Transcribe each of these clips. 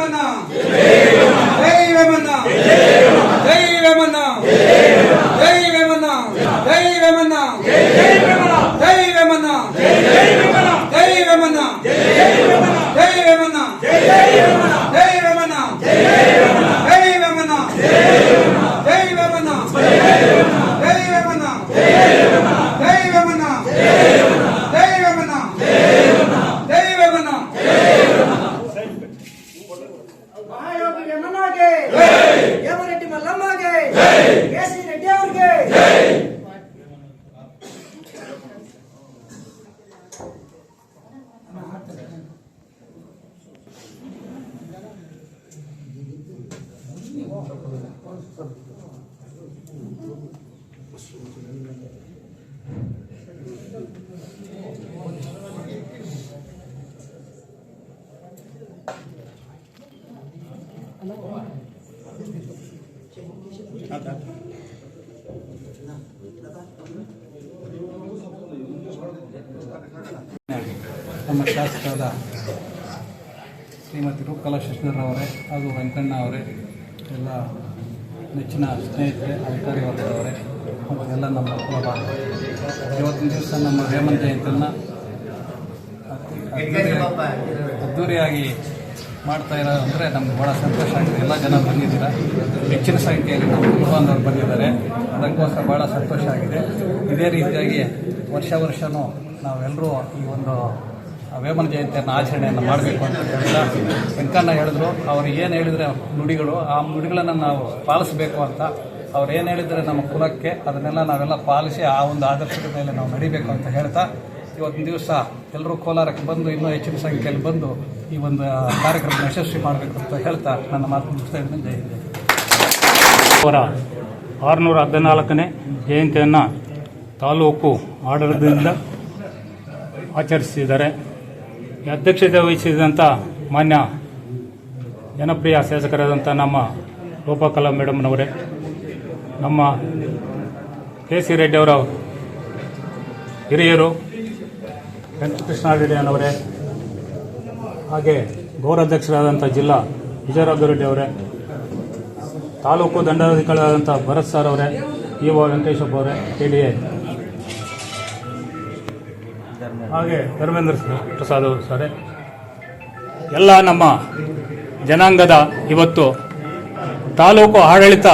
Manam. Amen. ನಮ್ಮ ಶಾಸಕರಾದ ಶ್ರೀಮತಿ ರೂಪಕಲಾ ಶಶಿಧರವರೇ ಹಾಗೂ ವೆಂಕಣ್ಣ ಅವರೇ, ಎಲ್ಲ ನೆಚ್ಚಿನ ಸ್ನೇಹಿತರೆ, ಅಧಿಕಾರಿ ವರ್ಗದವರೇ ಎಲ್ಲ ನಮ್ಮ ಕುಲಭ ಇವತ್ತಿನ ದಿವಸ ನಮ್ಮ ಹೇಮಂತ್ ಜಯಂತಿಯನ್ನು ಅದ್ದೂರಿಯಾಗಿ ಮಾಡ್ತಾ ಇರೋ ಅಂದರೆ ನಮ್ಗೆ ಭಾಳ ಸಂತೋಷ ಆಗಿದೆ. ಎಲ್ಲ ಜನ ಬಂದಿದ್ದೀರ? ಹೆಚ್ಚಿನ ಸಂಖ್ಯೆಯಲ್ಲಿ ನಮ್ಮ ಕುಟುಂಬದವ್ರು ಬಂದಿದ್ದಾರೆ. ಅದಕ್ಕೋಸ್ಕರ ಭಾಳ ಸಂತೋಷ ಆಗಿದೆ. ಇದೇ ರೀತಿಯಾಗಿ ವರ್ಷ ವರ್ಷವೂ ನಾವೆಲ್ಲರೂ ಈ ಒಂದು ವೇಮನ ಜಯಂತಿಯನ್ನು ಆಚರಣೆಯನ್ನು ಮಾಡಬೇಕು ಅಂತ ಹೇಳಿದ ವೆಂಕಣ್ಣ ಹೇಳಿದ್ರು. ಅವ್ರು ಏನು ಹೇಳಿದರೆ ನುಡಿಗಳು, ಆ ನುಡಿಗಳನ್ನು ನಾವು ಪಾಲಿಸಬೇಕು ಅಂತ. ಅವ್ರು ಏನು ಹೇಳಿದರೆ ನಮ್ಮ ಕುಲಕ್ಕೆ ಅದನ್ನೆಲ್ಲ ನಾವೆಲ್ಲ ಪಾಲಿಸಿ ಆ ಒಂದು ಆದರ್ಶದ ಮೇಲೆ ನಾವು ನಡಿಬೇಕು ಅಂತ ಹೇಳ್ತಾ ಇವತ್ತಿನ ದಿವಸ ಎಲ್ಲರೂ ಕೋಲಾರಕ್ಕೆ ಬಂದು ಇನ್ನೂ ಹೆಚ್ಚಿನ ಸಂಖ್ಯೆಯಲ್ಲಿ ಬಂದು ಈ ಒಂದು ಕಾರ್ಯಕ್ರಮ ಯಶಸ್ವಿ ಮಾಡಬೇಕು ಅಂತ ಹೇಳ್ತಾ ನನ್ನ ಮಾತು ಮುಗಿಸ್ತಾ ಇದ್ದೀನಿ ಜೈ ಹಿಂದ್. ಅವರ ಆರುನೂರ ಹದಿನಾಲ್ಕನೇ ಜಯಂತಿಯನ್ನು ತಾಲೂಕು ಆಡಳಿತದಿಂದ ಆಚರಿಸಿದ್ದಾರೆ ಅಧ್ಯಕ್ಷತೆ ವಹಿಸಿದಂಥ ಮಾನ್ಯ ಜನಪ್ರಿಯ ಶಾಸಕರಾದಂಥ ನಮ್ಮ ರೂಪಕಲಾ ಮೇಡಮ್ನವರೇ ನಮ್ಮ ಕೆ ಸಿ ರೆಡ್ಡಿಯವರ ಹಿರಿಯರು ವೆಂಕಟಕೃಷ್ಣ ಅನ್ನೋರೇ ಹಾಗೆ ಗೌರವಾಧ್ಯಕ್ಷರಾದಂಥ ಜಿಲ್ಲಾ ವಿಜಯರಾಘವ ರೆಡ್ಡಿ ಅವರೇ, ತಾಲೂಕು ದಂಡಾಧಿಕಾರಿಗಳಾದಂಥ ಭರತ್ ಸರ್ ಅವರೇ ಇ ಒ ವೆಂಕಟೇಶಪ್ಪ ಅವರೇ ಕೆ ಡಿ ಎ ಹಾಗೆ ಧರ್ಮೇಂದ್ರ ಪ್ರಸಾದ್ ಅವರು ಸರ್, ಎಲ್ಲ ನಮ್ಮ ಜನಾಂಗದ ಇವತ್ತು ತಾಲೂಕು ಆಡಳಿತ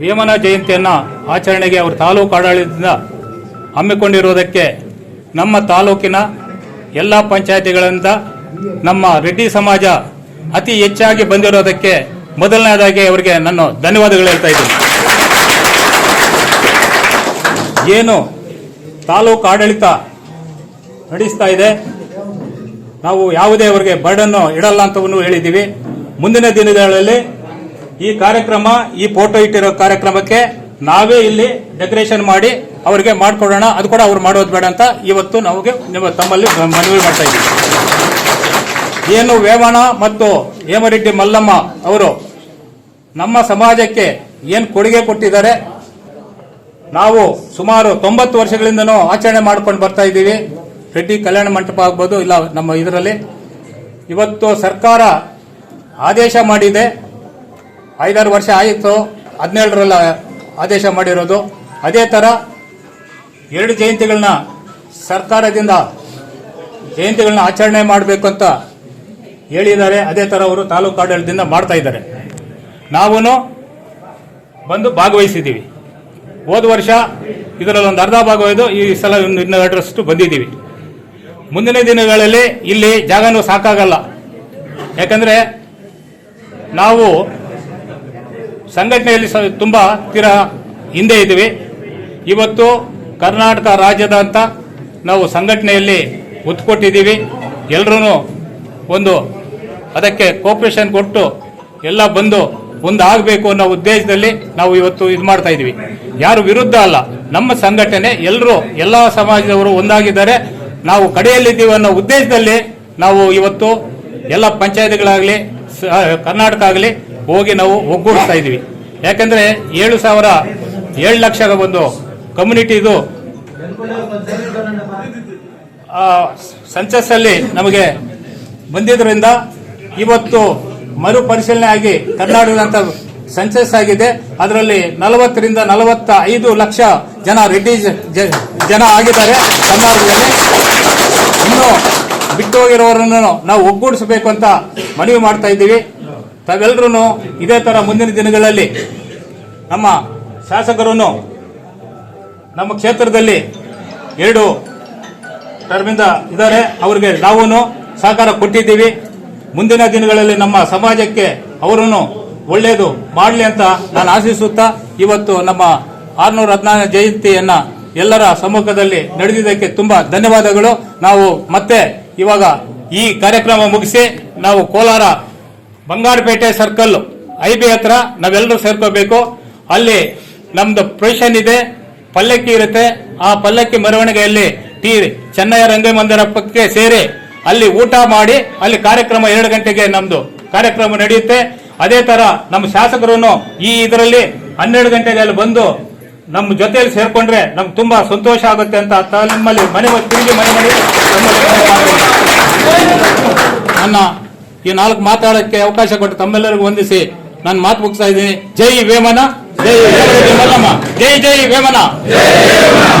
ವೇಮನ ಜಯಂತಿಯನ್ನು ಆಚರಣೆಗೆ ಅವರು ತಾಲೂಕು ಆಡಳಿತದಿಂದ ಹಮ್ಮಿಕೊಂಡಿರುವುದಕ್ಕೆ ನಮ್ಮ ತಾಲೂಕಿನ ಎಲ್ಲ ಪಂಚಾಯತಿಗಳಿಂದ ನಮ್ಮ ರೆಡ್ಡಿ ಸಮಾಜ ಅತಿ ಹೆಚ್ಚಾಗಿ ಬಂದಿರೋದಕ್ಕೆ ಮೊದಲನೇದಾಗಿ ಅವರಿಗೆ ನಾನು ಧನ್ಯವಾದಗಳು ಹೇಳ್ತಾ ಇದ್ದೀನಿ. ಏನು ತಾಲೂಕು ಆಡಳಿತ ನಡೆಸ್ತಾ ಇದೆ, ನಾವು ಯಾವುದೇ ಅವರಿಗೆ ಬರ್ಡನ್ನು ಇಡಲ್ಲ ಅಂತವನ್ನು ಹೇಳಿದ್ದೀವಿ. ಮುಂದಿನ ದಿನಗಳಲ್ಲಿ ಈ ಕಾರ್ಯಕ್ರಮ, ಈ ಫೋಟೋ ಇಟ್ಟಿರೋ ಕಾರ್ಯಕ್ರಮಕ್ಕೆ ನಾವೇ ಇಲ್ಲಿ ಡೆಕೋರೇಷನ್ ಮಾಡಿ ಅವರಿಗೆ ಮಾಡಿಕೊಡೋಣ. ಅದು ಕೂಡ ಅವ್ರು ಮಾಡೋದು ಬೇಡ ಅಂತ ಇವತ್ತು ನಮಗೆ ನಿಮ್ಮ ತಮ್ಮಲ್ಲಿ ಮನವಿ ಮಾಡ್ತಾ ಇದ್ದೀವಿ. ಏನು ವೇಮಣ ಮತ್ತು ಹೇಮರೆಡ್ಡಿ ಮಲ್ಲಮ್ಮ ಅವರು ನಮ್ಮ ಸಮಾಜಕ್ಕೆ ಏನು ಕೊಡುಗೆ ಕೊಟ್ಟಿದ್ದಾರೆ, ನಾವು ಸುಮಾರು ತೊಂಬತ್ತು ವರ್ಷಗಳಿಂದನೂ ಆಚರಣೆ ಮಾಡ್ಕೊಂಡು ಬರ್ತಾ ಇದ್ದೀವಿ. ರೆಡ್ಡಿ ಕಲ್ಯಾಣ ಮಂಟಪ ಆಗ್ಬೋದು, ಇಲ್ಲ ನಮ್ಮ ಇದರಲ್ಲಿ. ಇವತ್ತು ಸರ್ಕಾರ ಆದೇಶ ಮಾಡಿದೆ. ಐದಾರು ವರ್ಷ ಆಯಿತು, ಹದಿನೇಳರಲ್ಲಿ ಆದೇಶ ಮಾಡಿರೋದು. ಅದೇ ಥರ ಎರಡು ಜಯಂತಿಗಳನ್ನ ಸರ್ಕಾರದಿಂದ ಜಯಂತಿಗಳನ್ನ ಆಚರಣೆ ಮಾಡಬೇಕು ಅಂತ ಹೇಳಿದ್ದಾರೆ. ಅದೇ ಥರ ಅವರು ತಾಲೂಕು ಆಡಳಿತದಿಂದ ಮಾಡ್ತಾ ಇದ್ದಾರೆ. ನಾವು ಬಂದು ಭಾಗವಹಿಸಿದ್ದೀವಿ. ಹೋದ ವರ್ಷ ಇದರಲ್ಲಿ ಒಂದು ಅರ್ಧ ಭಾಗವಹಿದು ಈ ಸಲ ಒಂದು ಇನ್ನೆರಡರಷ್ಟು ಬಂದಿದ್ದೀವಿ. ಮುಂದಿನ ದಿನಗಳಲ್ಲಿ ಇಲ್ಲಿ ಜಾಗನೂ ಸಾಕಾಗಲ್ಲ. ಯಾಕಂದರೆ ನಾವು ಸಂಘಟನೆಯಲ್ಲಿ ತುಂಬಾ ತೀರಾ ಹಿಂದೆ ಇದ್ದೀವಿ. ಇವತ್ತು ಕರ್ನಾಟಕ ರಾಜ್ಯದ ಅಂತ ನಾವು ಸಂಘಟನೆಯಲ್ಲಿ ಕೊಟ್ಟಿದ್ದೀವಿ ಎಲ್ಲರೂ ಒಂದು ಅದಕ್ಕೆ ಕೋಪರೇಷನ್ ಕೊಟ್ಟು ಎಲ್ಲ ಬಂದು ಒಂದಾಗಬೇಕು ಅನ್ನೋ ಉದ್ದೇಶದಲ್ಲಿ ನಾವು ಇವತ್ತು ಇದು ಮಾಡ್ತಾ ಇದ್ದೀವಿ. ಯಾರು ವಿರುದ್ಧ ಅಲ್ಲ, ನಮ್ಮ ಸಂಘಟನೆ ಎಲ್ಲರೂ ಎಲ್ಲ ಸಮಾಜದವರು ಒಂದಾಗಿದ್ದಾರೆ. ನಾವು ಕಡೆಯಲ್ಲಿದ್ದೀವಿ ಅನ್ನೋ ಉದ್ದೇಶದಲ್ಲಿ ನಾವು ಇವತ್ತು ಎಲ್ಲ ಪಂಚಾಯತ್ಗಳಾಗಲಿ ಕರ್ನಾಟಕ ಆಗಲಿ ಹೋಗಿ ನಾವು ಒಗ್ಗೂಡಿಸ್ತಾ ಇದ್ದೀವಿ. ಯಾಕಂದ್ರೆ ಏಳು ಸಾವಿರ ಏಳು ಲಕ್ಷದ ಒಂದು ಕಮ್ಯುನಿಟಿದು ಸೆನ್ಸಸ್ಸಲ್ಲಿ ನಮಗೆ ಬಂದಿದ್ದರಿಂದ ಇವತ್ತು ಮರುಪರಿಶೀಲನೆ ಆಗಿ ಕರ್ನಾಟಕದಂತ ಸೆನ್ಸಸ್ ಆಗಿದೆ. ಅದರಲ್ಲಿ ನಲವತ್ತರಿಂದ ನಲವತ್ತ ಐದು ಲಕ್ಷ ಜನ ರೆಡ್ಡಿ ಜನ ಆಗಿದ್ದಾರೆ ಕರ್ನಾಟಕದಲ್ಲಿ. ಇನ್ನು ಬಿಟ್ಟು ಹೋಗಿರೋರನ್ನು ನಾವು ಒಗ್ಗೂಡಿಸಬೇಕು ಅಂತ ಮನವಿ ಮಾಡ್ತಾ ಇದ್ದೀವಿ. ತಾವೆಲ್ಲರೂ ಇದೇ ತರ ಮುಂದಿನ ದಿನಗಳಲ್ಲಿ ನಮ್ಮ ಶಾಸಕರನ್ನು ನಮ್ಮ ಕ್ಷೇತ್ರದಲ್ಲಿ ಎರಡು ಟರ್ಮಿಂದ ಇದ್ದಾರೆ. ಅವರಿಗೆ ನಾವು ಸಹಕಾರ ಕೊಟ್ಟಿದ್ದೀವಿ. ಮುಂದಿನ ದಿನಗಳಲ್ಲಿ ನಮ್ಮ ಸಮಾಜಕ್ಕೆ ಅವರನ್ನು ಒಳ್ಳೆಯದು ಮಾಡಲಿ ಅಂತ ನಾನು ಆಶಿಸುತ್ತಾ ಇವತ್ತು ನಮ್ಮ ಆರ್ನೂರ ಹದಿನಾರನೇ ಜಯಂತಿಯನ್ನ ಎಲ್ಲರ ಸಮ್ಮುಖದಲ್ಲಿ ನಡೆದಿದ್ದಕ್ಕೆ ತುಂಬಾ ಧನ್ಯವಾದಗಳು. ನಾವು ಮತ್ತೆ ಇವಾಗ ಈ ಕಾರ್ಯಕ್ರಮ ಮುಗಿಸಿ ನಾವು Kolar Bangarpet circle I B ಹತ್ರ ನಾವೆಲ್ಲರೂ ಸೇರ್ಕೋಬೇಕು. ಅಲ್ಲಿ ನಮ್ದು ಪ್ರೊವಿಷನ್ ಇದೆ, ಪಲ್ಲಕ್ಕಿ ಇರುತ್ತೆ. ಆ ಪಲ್ಲಕ್ಕಿ ಮೆರವಣಿಗೆಯಲ್ಲಿ ಟಿ ಚೆನ್ನಯ್ಯ ಪಕ್ಕಕ್ಕೆ ಸೇರಿ ಅಲ್ಲಿ ಊಟ ಮಾಡಿ, ಅಲ್ಲಿ ಕಾರ್ಯಕ್ರಮ ಎರಡು ಗಂಟೆಗೆ ನಮ್ದು ಕಾರ್ಯಕ್ರಮ ನಡೆಯುತ್ತೆ. ಅದೇ ತರ ನಮ್ಮ ಶಾಸಕರು ಈ ಇದರಲ್ಲಿ ಹನ್ನೆರಡು ಗಂಟೆಗೆ ಅಲ್ಲಿ ಬಂದು ನಮ್ಮ ಜೊತೆಯಲ್ಲಿ ಸೇರ್ಕೊಂಡ್ರೆ ನಮ್ಗೆ ತುಂಬಾ ಸಂತೋಷ ಆಗುತ್ತೆ ಅಂತ ನಮ್ಮಲ್ಲಿ ಮನೆ ತಿರುಗಿ ಮನೆ ಮಾಡಿ. ನನ್ನ ಈ ನಾಲ್ಕು ಮಾತಾಡಕ್ಕೆ ಅವಕಾಶ ಕೊಟ್ಟು ತಮ್ಮೆಲ್ಲರಿಗೂ ವಂದಿಸಿ ನಾನು ಮಾತು ಮುಗಿಸ್ತಾ ಇದ್ದೀನಿ. ಜೈ ವೇಮನ. ಜೈ ವೇಮನಮ್ಮ ಜೈ ಜೈ ವೇಮನ.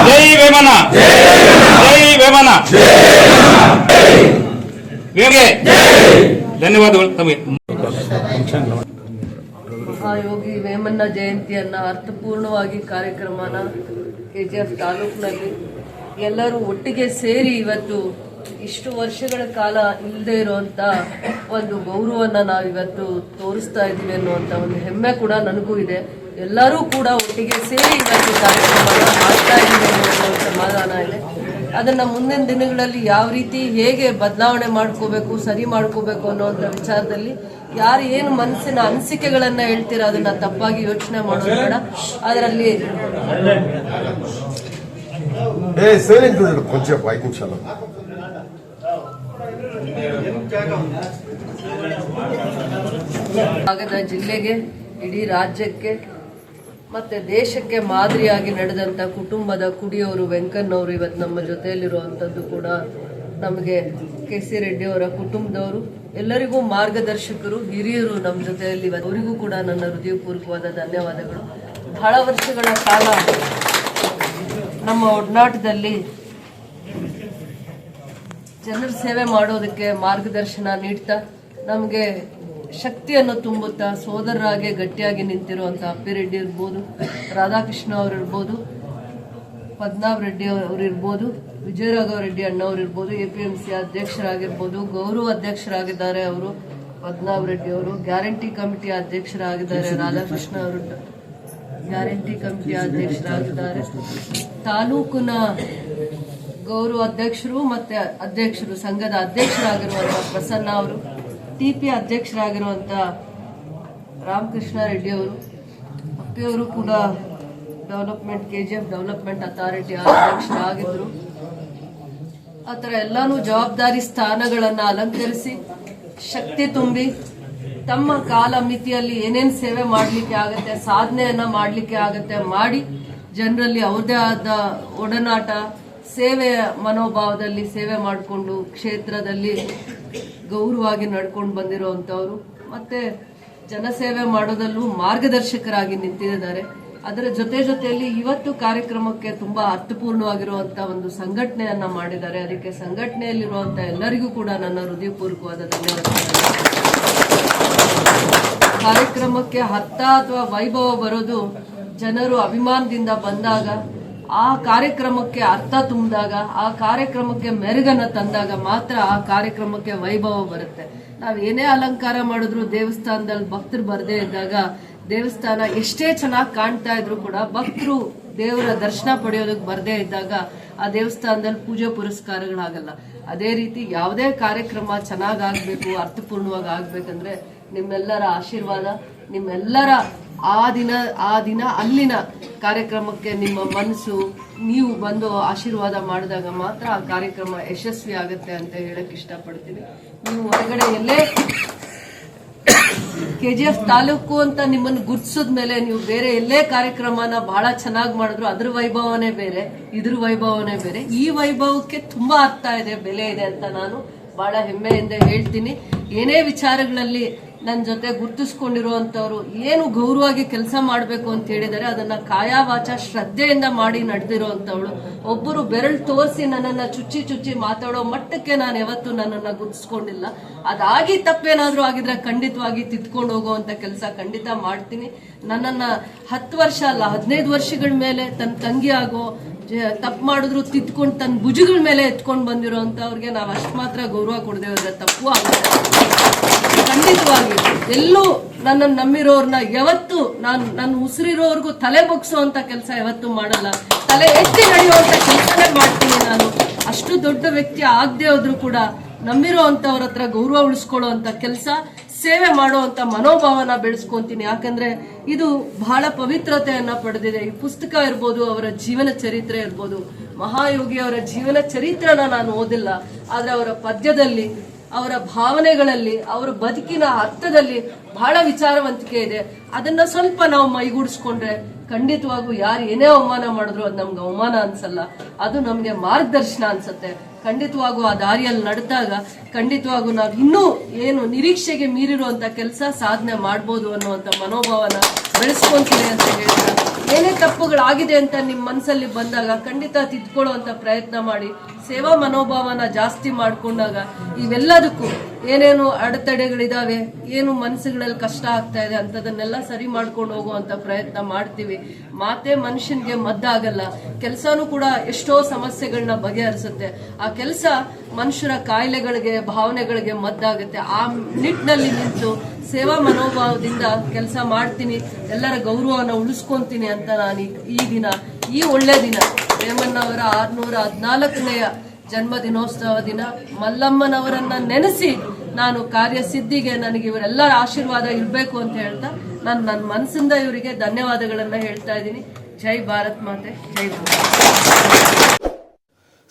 ಜೈ ವೇಮನ. ಜೈ ವೇಮನ. ಧನ್ಯವಾದಗಳು ತಮಗೆ. ಮಹಾಯೋಗಿ ವೇಮನ್ನ ಜಯಂತಿಯನ್ನ ಅರ್ಥಪೂರ್ಣವಾಗಿ ಕಾರ್ಯಕ್ರಮನ ಕೆ ಜಿ ಎಫ್ ತಾಲೂಕಿನಲ್ಲಿ ಎಲ್ಲರೂ ಒಟ್ಟಿಗೆ ಸೇರಿ ಇವತ್ತು ಇಷ್ಟು ವರ್ಷಗಳ ಕಾಲ ಇಲ್ಲದೆ ಇರುವಂತ ಒಂದು ಗೌರವನ ನಾವಿವತ್ತು ತೋರಿಸ್ತಾ ಇದ್ದೀವಿ ಅನ್ನುವಂತ ಒಂದು ಹೆಮ್ಮೆ ಕೂಡ ನನಗೂ ಇದೆ. ಎಲ್ಲರೂ ಕೂಡ ಒಟ್ಟಿಗೆ ಸೇರಿ ಇವತ್ತು ಮಾಡ್ತಾ ಅನ್ನೋ ಸಮಾಧಾನ ಇದೆ. ಅದನ್ನ ಮುಂದಿನ ದಿನಗಳಲ್ಲಿ ಯಾವ ರೀತಿ ಹೇಗೆ ಬದಲಾವಣೆ ಮಾಡ್ಕೋಬೇಕು, ಸರಿ ಮಾಡ್ಕೋಬೇಕು ಅನ್ನೋಂತ ವಿಚಾರದಲ್ಲಿ ಯಾರು ಏನು ಮನಸ್ಸಿನ ಅನಿಸಿಕೆಗಳನ್ನ ಹೇಳ್ತೀರ ಅದನ್ನ ತಪ್ಪಾಗಿ ಯೋಚನೆ ಮಾಡೋದು ಬೇಡ. ಅದರಲ್ಲಿ ಏ ಕೊಂಚ ಭಾಗದ ಜಿಲ್ಲೆಗೆ, ಇಡೀ ರಾಜ್ಯಕ್ಕೆ, ಮತ್ತೆ ದೇಶಕ್ಕೆ ಮಾದರಿಯಾಗಿ ನಡೆದಂತ ಕುಟುಂಬದ ಕುಡಿಯವರು ವೆಂಕಣ್ಣವರು ಇವತ್ತು ನಮ್ಮ ಜೊತೆಯಲ್ಲಿರುವಂಥದ್ದು ಕೂಡ ನಮಗೆ ಕೆ ಸಿ ರೆಡ್ಡಿ ಅವರ ಕುಟುಂಬದವರು. ಎಲ್ಲರಿಗೂ ಮಾರ್ಗದರ್ಶಕರು, ಹಿರಿಯರು ನಮ್ಮ ಜೊತೆಯಲ್ಲಿ ಅವರಿಗೂ ಕೂಡ ನನ್ನ ಹೃದಯಪೂರ್ವಕವಾದ ಧನ್ಯವಾದಗಳು. ಬಹಳ ವರ್ಷಗಳ ಕಾಲ ನಮ್ಮ ಒಡನಾಟದಲ್ಲಿ ಜನರ ಸೇವೆ ಮಾಡೋದಕ್ಕೆ ಮಾರ್ಗದರ್ಶನ ನೀಡ್ತಾ ನಮಗೆ ಶಕ್ತಿಯನ್ನು ತುಂಬುತ್ತಾ ಸೋದರರಾಗೆ ಗಟ್ಟಿಯಾಗಿ ನಿಂತಿರುವಂಥ ಅಪ್ಪಿರೆಡ್ಡಿ ಇರ್ಬೋದು ರಾಧಾಕೃಷ್ಣ ಅವರು ಇರ್ಬೋದು ಪದ್ಮನಾಭ ರೆಡ್ಡಿ ಅವರು ಇರ್ಬೋದು ವಿಜಯರಾಘವ ರೆಡ್ಡಿ ಅಣ್ಣವ್ರು ಇರ್ಬೋದು ಎ ಪಿ ಎಂ ಸಿ ಅಧ್ಯಕ್ಷರಾಗಿರ್ಬೋದು ಗೌರವ ಅಧ್ಯಕ್ಷರಾಗಿದ್ದಾರೆ ಅವರು ಪದ್ಮನಾಭ ರೆಡ್ಡಿ ಅವರು ಗ್ಯಾರಂಟಿ ಕಮಿಟಿ ಅಧ್ಯಕ್ಷರಾಗಿದ್ದಾರೆ ರಾಧಾಕೃಷ್ಣ ಅವರು ಗ್ಯಾರಂಟಿ ಕಮಿಟಿ ಅಧ್ಯಕ್ಷರಾಗಿದ್ದಾರೆ. ತಾಲೂಕಿನ ಗೌರವ ಅಧ್ಯಕ್ಷರು ಮತ್ತೆ ಅಧ್ಯಕ್ಷರು, ಸಂಘದ ಅಧ್ಯಕ್ಷರಾಗಿರುವಂತಹ ಪ್ರಸನ್ನ ಅವರು ಟಿಪಿ ಅಧ್ಯಕ್ಷರಾಗಿರುವಂತ ರಾಮಕೃಷ್ಣ ರೆಡ್ಡಿ ಅವರು ಅಪ್ಪಿಯವರು ಕೂಡ development K G F development authority ಅಧ್ಯಕ್ಷರಾಗಿದ್ರು ಆ ಥರ ಎಲ್ಲಾನು ಜವಾಬ್ದಾರಿ ಸ್ಥಾನಗಳನ್ನು ಅಲಂಕರಿಸಿ, ಶಕ್ತಿ ತುಂಬಿ, ತಮ್ಮ ಕಾಲ ಮಿತಿಯಲ್ಲಿ ಏನೇನು ಸೇವೆ ಮಾಡ್ಲಿಕ್ಕೆ ಆಗತ್ತೆ, ಸಾಧನೆಯನ್ನ ಮಾಡ್ಲಿಕ್ಕೆ ಆಗತ್ತೆ, ಮಾಡಿ, ಜನರಲ್ಲಿ ಅವ್ರದೇ ಆದ ಒಡನಾಟ ಸೇವೆಯ ಮನೋಭಾವದಲ್ಲಿ ಸೇವೆ ಮಾಡಿಕೊಂಡು ಕ್ಷೇತ್ರದಲ್ಲಿ ಗೌರವವಾಗಿ ನಡ್ಕೊಂಡು ಬಂದಿರುವಂತವ್ರು. ಮತ್ತೆ ಜನಸೇವೆ ಮಾಡೋದಲ್ಲೂ ಮಾರ್ಗದರ್ಶಕರಾಗಿ ನಿಂತಿದ್ದಾರೆ. ಅದರ ಜೊತೆ ಜೊತೆಯಲ್ಲಿ ಇವತ್ತು ಕಾರ್ಯಕ್ರಮಕ್ಕೆ ತುಂಬಾ ಅರ್ಥಪೂರ್ಣವಾಗಿರುವಂಥ ಒಂದು ಸಂಘಟನೆಯನ್ನ ಮಾಡಿದ್ದಾರೆ. ಅದಕ್ಕೆ ಸಂಘಟನೆಯಲ್ಲಿರುವಂಥ ಎಲ್ಲರಿಗೂ ಕೂಡ ನನ್ನ ಹೃದಯಪೂರ್ವಕವಾದ ಧನ್ಯವಾದಗಳು. ಕಾರ್ಯಕ್ರಮಕ್ಕೆ ಹತ್ತ ಅಥವಾ ವೈಭವ ಬರೋದು ಜನರು ಅಭಿಮಾನದಿಂದ ಬಂದಾಗ ಆ ಕಾರ್ಯಕ್ರಮಕ್ಕೆ ಅರ್ಥ ತುಂಬಿದಾಗ, ಆ ಕಾರ್ಯಕ್ರಮಕ್ಕೆ ಮೆರುಗನ್ನ ತಂದಾಗ ಮಾತ್ರ ಆ ಕಾರ್ಯಕ್ರಮಕ್ಕೆ ವೈಭವ ಬರುತ್ತೆ. ನಾವು ಏನೇ ಅಲಂಕಾರ ಮಾಡಿದ್ರು ದೇವಸ್ಥಾನದಲ್ಲಿ ಭಕ್ತರು ಬರದೇ ಇದ್ದಾಗ, ದೇವಸ್ಥಾನ ಎಷ್ಟೇ ಚೆನ್ನಾಗಿ ಕಾಣ್ತಾ ಇದ್ರು ಕೂಡ ಭಕ್ತರು ದೇವರ ದರ್ಶನ ಪಡೆಯೋದಕ್ಕೆ ಬರದೇ ಇದ್ದಾಗ ಆ ದೇವಸ್ಥಾನದಲ್ಲಿ ಪೂಜೆ ಪುರಸ್ಕಾರಗಳಾಗಲ್ಲ. ಅದೇ ರೀತಿ ಯಾವುದೇ ಕಾರ್ಯಕ್ರಮ ಚೆನ್ನಾಗಾಗಬೇಕು ಅರ್ಥಪೂರ್ಣವಾಗಿ ಆಗಬೇಕಂದ್ರೆ ನಿಮ್ಮೆಲ್ಲರ ಆಶೀರ್ವಾದ, ನಿಮ್ಮೆಲ್ಲರ ಆ ದಿನ ಆ ದಿನ ಅಲ್ಲಿನ ಕಾರ್ಯಕ್ರಮಕ್ಕೆ ನಿಮ್ಮ ಮನಸ್ಸು, ನೀವು ಬಂದು ಆಶೀರ್ವಾದ ಮಾಡಿದಾಗ ಮಾತ್ರ ಆ ಕಾರ್ಯಕ್ರಮ ಯಶಸ್ವಿ ಆಗುತ್ತೆ ಅಂತ ಹೇಳಕ್ ಇಷ್ಟಪಡ್ತೀನಿ. ನೀವು ಹೊರಗಡೆ ಎಲ್ಲೇ ಕೆ ಜಿ ಎಫ್ ತಾಲೂಕು ಅಂತ ನಿಮ್ಮನ್ನು ಗುರ್ತಿಸಿದ ಮೇಲೆ ನೀವು ಬೇರೆ ಎಲ್ಲೇ ಕಾರ್ಯಕ್ರಮನ ಬಹಳ ಚೆನ್ನಾಗಿ ಮಾಡಿದ್ರು, ಅದ್ರ ವೈಭವನೇ ಬೇರೆ, ಇದ್ರ ವೈಭವನೇ ಬೇರೆ. ಈ ವೈಭವಕ್ಕೆ ತುಂಬಾ ಅರ್ಥ ಇದೆ, ಬೆಲೆ ಇದೆ ಅಂತ ನಾನು ಬಹಳ ಹೆಮ್ಮೆಯಿಂದ ಹೇಳ್ತೀನಿ. ಏನೇ ವಿಚಾರಗಳಲ್ಲಿ ನನ್ನ ಜೊತೆ ಗುರುತಿಸ್ಕೊಂಡಿರುವಂತವ್ರು ಏನು ಗೌರವವಾಗಿ ಕೆಲಸ ಮಾಡಬೇಕು ಅಂತ ಹೇಳಿದರೆ ಅದನ್ನ ಕಾಯಾವಾಚ ಶ್ರದ್ಧೆಯಿಂದ ಮಾಡಿ ನಡೆದಿರುವಂತವಳು. ಒಬ್ಬರು ಬೆರಳು ತೋರಿಸಿ ನನ್ನನ್ನ ಚುಚ್ಚಿ ಚುಚ್ಚಿ ಮಾತಾಡೋ ಮಟ್ಟಕ್ಕೆ ನಾನು ಯಾವತ್ತೂ ನನ್ನನ್ನ ಗುರುತಿಸ್ಕೊಂಡಿಲ್ಲ. ಅದಾಗಿ ತಪ್ಪೇನಾದ್ರೂ ಆಗಿದ್ರೆ ಖಂಡಿತವಾಗಿ ತಿದ್ಕೊಂಡು ಹೋಗುವಂತ ಕೆಲಸ ಖಂಡಿತ ಮಾಡ್ತೀನಿ. ನನ್ನನ್ನ ಹತ್ತು ವರ್ಷ ಅಲ್ಲ, ಹದಿನೈದು ವರ್ಷಗಳ ಮೇಲೆ ತನ್ನ ತಂಗಿ ಆಗೋ ತಪ್ಪು ಮಾಡಿದ್ರು ತಿದ್ಕೊಂಡು ತನ್ನ ಭುಜಗಳ ಮೇಲೆ ಎತ್ಕೊಂಡು ಬಂದಿರೋಂಥವ್ರಿಗೆ ನಾವು ಅಷ್ಟು ಮಾತ್ರ ಗೌರವ ಕೊಡದೆ ಹೋದ್ರೆ ತಪ್ಪು ಆಗುತ್ತೆ. ಖಂಡಿತವಾಗಿ. ಎಲ್ಲೂ ನನ್ನನ್ನು ನಂಬಿರೋರ್ನ ಯಾವತ್ತು ನಾನು ನನ್ನ ಉಸಿರಿರೋರ್ಗೂ ತಲೆ ಬಗ್ಸುವಂತ ಕೆಲಸ ಯಾವತ್ತೂ ಮಾಡಲ್ಲ. ತಲೆ ಎತ್ತಿ ನಡೆಯುವಂಥ ಕೆಲಸನೇ ಮಾಡ್ತೀನಿ ನಾನು. ಅಷ್ಟು ದೊಡ್ಡ ವ್ಯಕ್ತಿ ಆಗದೆ ಹೋದ್ರು ಕೂಡ ನಂಬಿರೋ ಅಂತವ್ರ ಹತ್ರ ಗೌರವ ಉಳಿಸ್ಕೊಳ್ಳೋ ಅಂಥ ಕೆಲಸ ಸೇವೆ ಮಾಡುವಂತ ಮನೋಭಾವನ ಬೆಳೆಸ್ಕೊಂತೀನಿ. ಯಾಕಂದ್ರೆ ಇದು ಬಹಳ ಪವಿತ್ರತೆಯನ್ನ ಪಡೆದಿದೆ. ಈ ಪುಸ್ತಕ ಇರ್ಬೋದು, ಅವರ ಜೀವನ ಚರಿತ್ರೆ ಇರ್ಬೋದು. ಮಹಾಯೋಗಿ ಅವರ ಜೀವನ ಚರಿತ್ರನ ನಾನು ಓದಿಲ್ಲ. ಆದ್ರೆ ಅವರ ಪದ್ಯದಲ್ಲಿ, ಅವರ ಭಾವನೆಗಳಲ್ಲಿ, ಅವರ ಬದುಕಿನ ಅರ್ಥದಲ್ಲಿ ಬಹಳ ವಿಚಾರವಂತಿಕೆ ಇದೆ. ಅದನ್ನ ಸ್ವಲ್ಪ ನಾವು ಮೈಗೂಡಿಸ್ಕೊಂಡ್ರೆ ಖಂಡಿತವಾಗೂ ಯಾರು ಏನೇ ಅವಮಾನ ಮಾಡಿದ್ರು ಅದು ನಮ್ಗೆ ಅವಮಾನ ಅನ್ಸಲ್ಲ. ಅದು ನಮ್ಗೆ ಮಾರ್ಗದರ್ಶನ ಅನ್ಸುತ್ತೆ. ಖಂಡಿತವಾಗೂ ಆ ದಾರಿಯಲ್ಲಿ ನಡೆದಾಗ ಖಂಡಿತವಾಗೂ ನಾವು ಇನ್ನೂ ಏನು ನಿರೀಕ್ಷೆಗೆ ಮೀರಿರುವಂತ ಕೆಲಸ ಸಾಧನೆ ಮಾಡ್ಬೋದು ಅನ್ನುವಂತ ಮನೋಭಾವನ ಬೆಳೆಸ್ಕೊಂತೀವಿ ಅಂತ ಹೇಳ್ತಾ ಏನೇ ತಪ್ಪುಗಳಾಗಿದೆ ಅಂತ ನಿಮ್ಮ ಮನಸ್ಸಲ್ಲಿ ಬಂದಾಗ ಖಂಡಿತ ತಿದ್ಕೊಳ್ಳುವಂತ ಪ್ರಯತ್ನ ಮಾಡಿ, ಸೇವಾ ಮನೋಭಾವನ ಜಾಸ್ತಿ ಮಾಡ್ಕೊಂಡಾಗ ಇವೆಲ್ಲದಕ್ಕೂ ಏನೇನು ಅಡೆತಡೆಗಳಿದಾವೆ, ಏನು ಮನಸ್ಸುಗಳಲ್ಲಿ ಕಷ್ಟ ಆಗ್ತಾ ಇದೆ ಅಂತದನ್ನೆಲ್ಲ ಸರಿ ಮಾಡ್ಕೊಂಡು ಹೋಗುವಂತ ಪ್ರಯತ್ನ ಮಾಡ್ತೀವಿ. ಮಾತೆ ಮನುಷ್ಯನಿಗೆ ಮದ್ದಾಗಲ್ಲ, ಕೆಲಸನೂ ಕೂಡ ಎಷ್ಟೋ ಸಮಸ್ಯೆಗಳನ್ನ ಬಗೆಹರಿಸುತ್ತೆ. ಆ ಕೆಲಸ ಮನುಷ್ಯರ ಕಾಯಿಲೆಗಳಿಗೆ, ಭಾವನೆಗಳಿಗೆ ಮದ್ದಾಗುತ್ತೆ. ಆ ನಿಟ್ಟಿನಲ್ಲಿ ನಿಂತು ಸೇವಾ ಮನೋಭಾವದಿಂದ ಕೆಲಸ ಮಾಡ್ತೀನಿ, ಎಲ್ಲರ ಗೌರವನ ಉಳಿಸ್ಕೊಂತೀನಿ ಅಂತ ನಾನು ಈ- ದಿನ, ಈ ಒಳ್ಳೆ ದಿನ. ರೇಮಣ್ಣವರ ಆರ್ನೂರ ಹದಿನಾಲ್ಕನೆಯ ಜನ್ಮ ದಿನೋತ್ಸವ ದಿನ. ಮಲ್ಲಮ್ಮನವರನ್ನ ನೆನೆಸಿ ನಾನು ಕಾರ್ಯಸಿದ್ಧಿಗೆ ನನಗೆ ಇವರೆಲ್ಲರ ಆಶೀರ್ವಾದ ಇರಬೇಕು ಅಂತ ಹೇಳ್ತಾ ನಾನು ನನ್ನ ಮನಸ್ಸಿಂದ ಇವರಿಗೆ ಧನ್ಯವಾದಗಳನ್ನ ಹೇಳ್ತಾ ಇದ್ದೀನಿ. ಜೈ ಭಾರತ್ ಮಾತೆ, ಜೈ ಭಾರತ್.